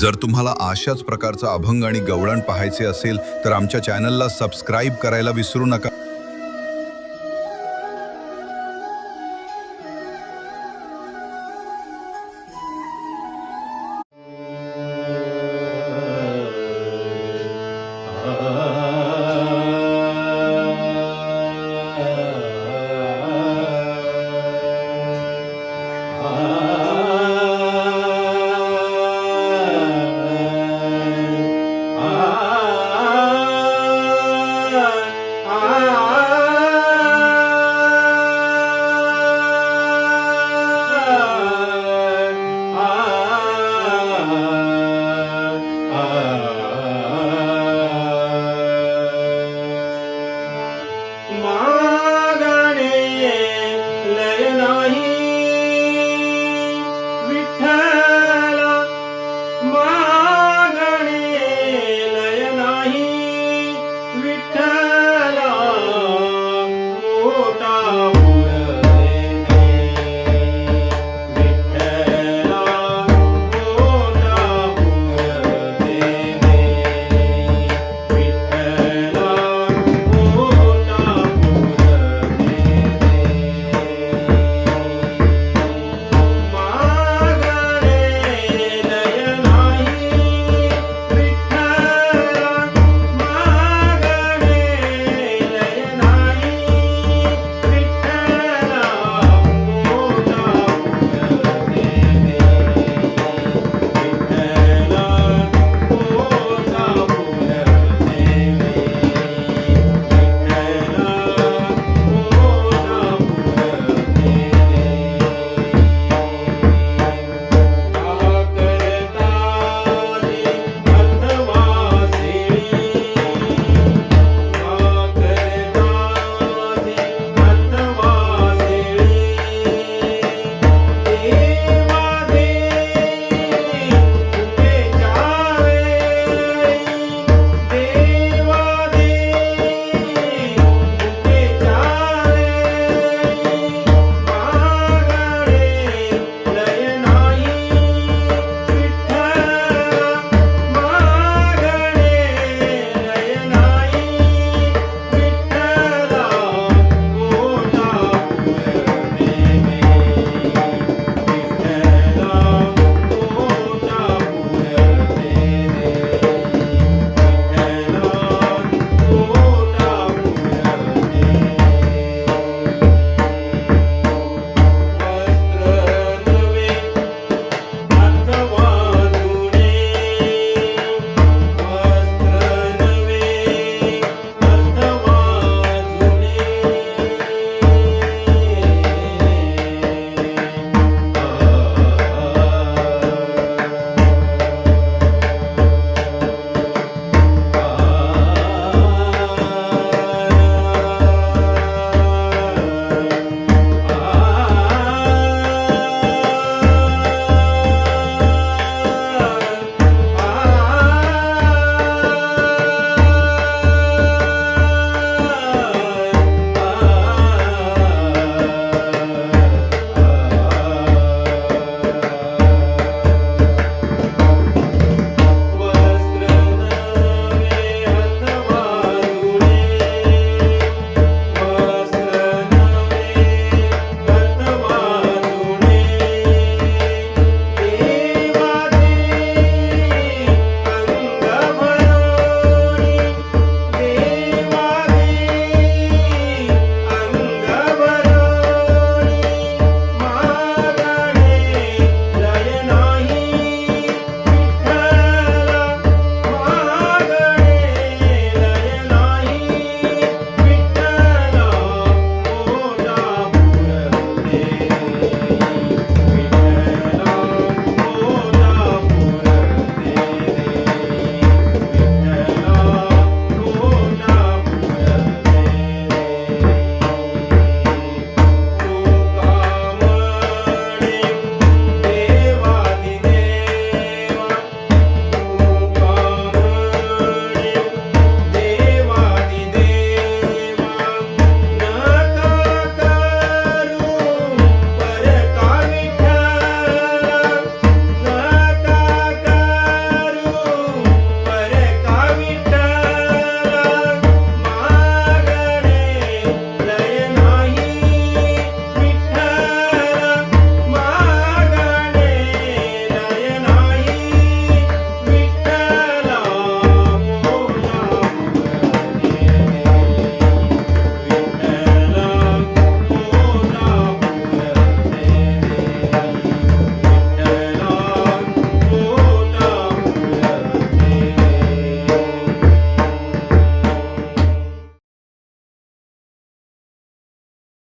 जर तुम्हाला अशाच प्रकारचा अभंग आणि गवळण पाहायचे असेल तर आमच्या चॅनलला सबस्क्राईब करायला विसरू नका.